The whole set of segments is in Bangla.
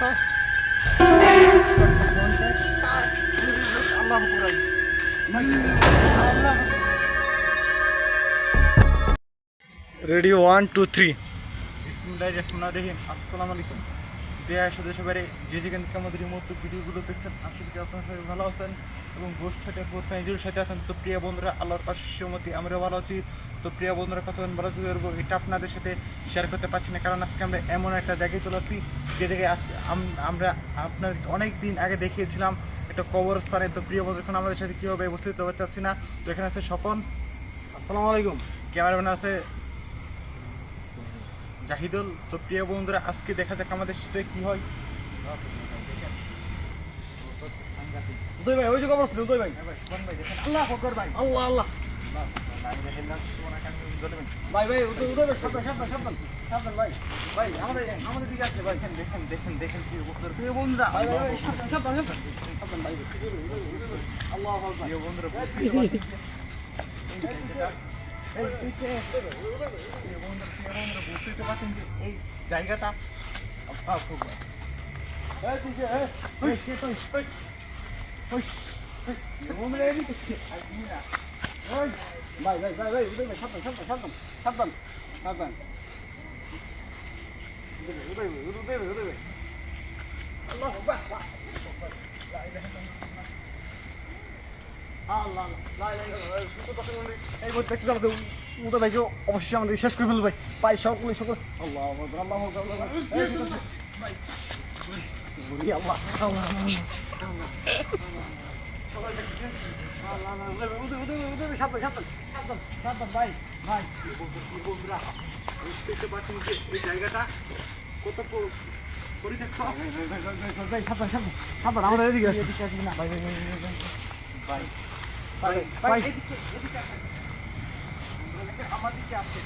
কত রেডি ওয়ান, টু, থ্রি। বিসমুল্লাহ রহমান রহিম। আসসালামু আলাইকুম। দেয়া সদস্য বারে যে যেখান থেকে আমাদের এই মুহূর্তে ভিডিওগুলো দেখছেন, আশা করি আপনার সবাই ভালো আছেন এবং গোষ্ঠ সাথে সাথে আছেন। তো প্রিয় বন্ধুরা, আল্লাহর পাশে আমরা ভালো আছি। তো প্রিয় বন্ধুরা কথা ভালো করব এটা আপনাদের সাথে শেয়ার করতে পারছি না কারণ আজকে আমরা এমন একটা জায়গায় চলে আসছি যে জায়গায় আমরা আপনার অনেক দিন আগে দেখিয়েছিলাম একটা কবরস্থানে। তো প্রিয় বন্ধু এখন আমাদের সাথে কীভাবে উপস্থিত হতে চাচ্ছি না তো এখানে আছে স্বপন। আসসালামু আলাইকুম। ক্যামেরাম্যান আছে জাহিদুল। তো প্রিয় বন্ধুরা আজকে দেখা যাক আমাদের সাথে কী হয়। উদয় ভাই ওই যে খবর উদয় ভাই। আল্লাহ ফকর ভাই। আল্লাহ আল্লাহ। ভাই ভাই উদয় উদয় ভাই সাবধান সাবধান সাবধান সাবধান ভাই ভাই আমাদের আমাদের দিকে আসছে ভাই দেখেন দেখেন দেখেন দেখেন কি অবস্থা প্রিয় বন্ধুরা ভাই ভাই ভাই, সাবধান সাবধান সাবধান সাবধান ভাই আল্লাহ আকবার প্রিয় বন্ধুরা এই পিছে প্রিয় বন্ধুরা প্রিয় বন্ধুরা বুঝতে পারছেন যে এই জায়গাটা আল্লাহ ভাই ভাই ভাই ভাই উদয় ভাই সাবধান সাবধান সাবধান সাবধান সাবধান উদয় ভাই উদয় ভাই উদয় ভাই আল্লাহ আল্লাহ এই মুহূর্তে একটু আমাদের উদা ভাইকে অবশ্যই আমাদের শেষ করে ফেলবে ভাই পাই সকলে সকল আল্লাহ আল্লাহ আল্লাহ আল্লাহ আল্লাহ। জায়গাটা কত আমরা এদিকে আসি না ভাই ভাই ভাই ভাই ভাই এদিকে এদিকে আসেন আমাদেরকে আসতে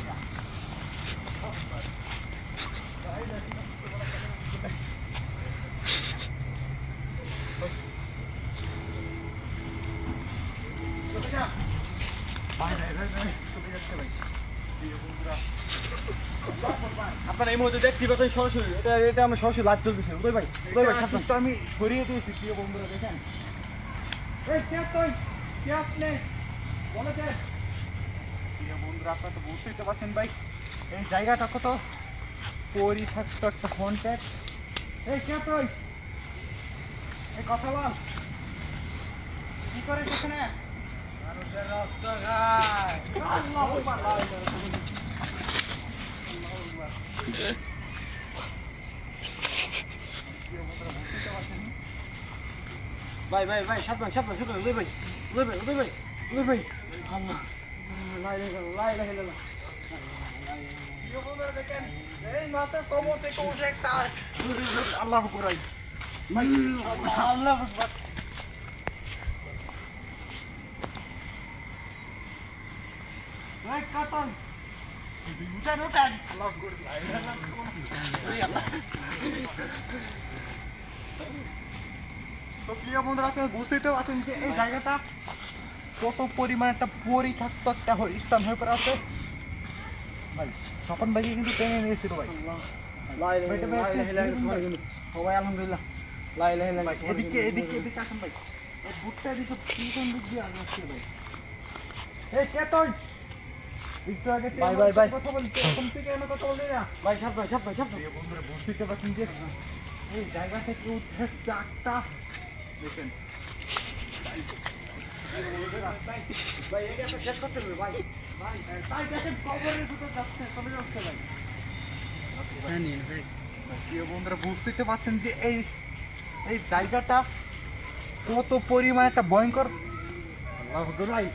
আপনারা এই মুহূর্তে দেখতে পাচ্ছেন সরাসরি। এটা এটা আমরা সরাসরি লাইভ চলতেছে। উদয় ভাই উদয় ভাই কিন্তু আমি সরিয়ে দিয়েছি, প্রিয় বন্ধুরা, দেখেন। প্রিয় বন্ধুরা, আপনারা তো বুঝতেই তো পারছেন ভাই। জায়গাটা কত পরিত্যক্ত একটা হন্টেড এই কে তুই এই, কথা বল। কি করে এখানে? Vai, vai, vai, şaplan, şaplan, şaplan, lübe, lübe, lübe, lübe. Allah. La ilahe illallah, la ilahe illallah. Yoluna deken, ey mata komote kovacaklar. Allah'u kuray. Allah, Allah'u kuray. তো কত পরিমাণ একটা পরিত্যক্ত একটা ভাই কিন্তু টেনে নিয়েছিল ভাই সবাই আলহামদুলিল্লাহ লাই লাই লাই এদিকে এদিকে ভুট্টা এদিকে পিছন দিক এই কে তুই কথা থেকে কথা না? ভাই বন্ধুরা বুঝতে পারছেন যে এই জায়গা থেকে উঠে চারটা। দেখেন। ভাই এটা একটা শেষ করতে হবে ভাই ভাই তাই দেখেন কবরের ভিতর যাচ্ছে চলে যাচ্ছে ভাই ভাই, প্রিয় বন্ধুরা বুঝতে পারছেন যে এই এই জায়গাটা কত পরিমাণ একটা ভয়ঙ্কর। আল্লাহ ভাই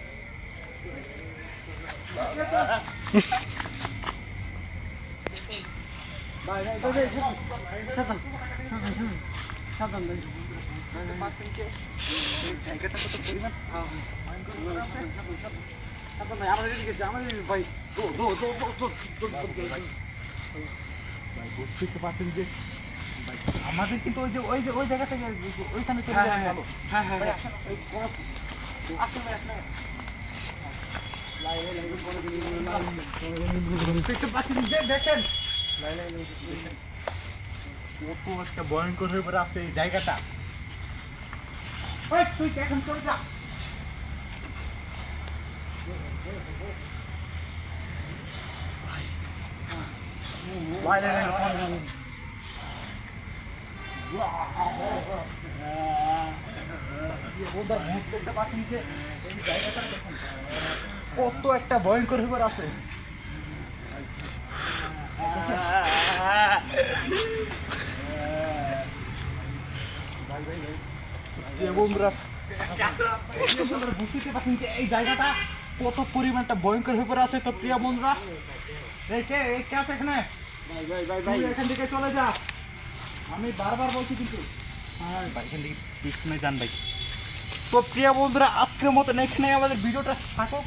আমাদের কিন্তু ওই যে ওই যে ওই জায়গা থেকে ওইখানে চলে হ্যাঁ, যাবে হ্যাঁ। হ্যাঁ, হ্যাঁ। হ্যাঁ আসলে দেখেন কত একটা ভয়ঙ্কর হয়ে পড়ে আছে এই জায়গাটা ওই তুই এখন চলে যা ভাই ভাই, ভাই, ভাই, ভাই। ওদের ভূত দেখতে পাচ্ছেন যে এই জায়গাটা দেখুন কত একটা ভয়ঙ্কর হয়ে পড়ে আছে। বুঝতে পারছেন যে এই জায়গাটা কত পরিমাণটা ভয়ঙ্কর হয়ে পড়ে আছে তো প্রিয় বন্ধুরা। এই কে এই কে আছে এখানে? এখান থেকে চলে যা। আমি বারবার বলছি কিন্তু। ভাই এখান থেকে পিছনে যান ভাই। তো প্রিয় বন্ধুরা আজকের মতন এখানে আমাদের ভিডিওটা থাকুক।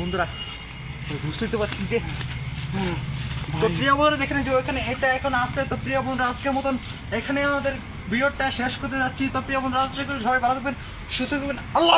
বন্ধুরা, বুঝতেই তো পারছি যে, তো প্রিয় বন্ধুরা দেখেন যে ওখানে এটা এখন আসছে তো প্রিয় বন্ধুরা, আজকের মতন এখানে আমাদের ভিডিওটা শেষ করতে যাচ্ছি। তো প্রিয় বন্ধুরা, আশা করি সবাই ভালো থাকবেন, সুস্থ থাকবেন। আল্লাহ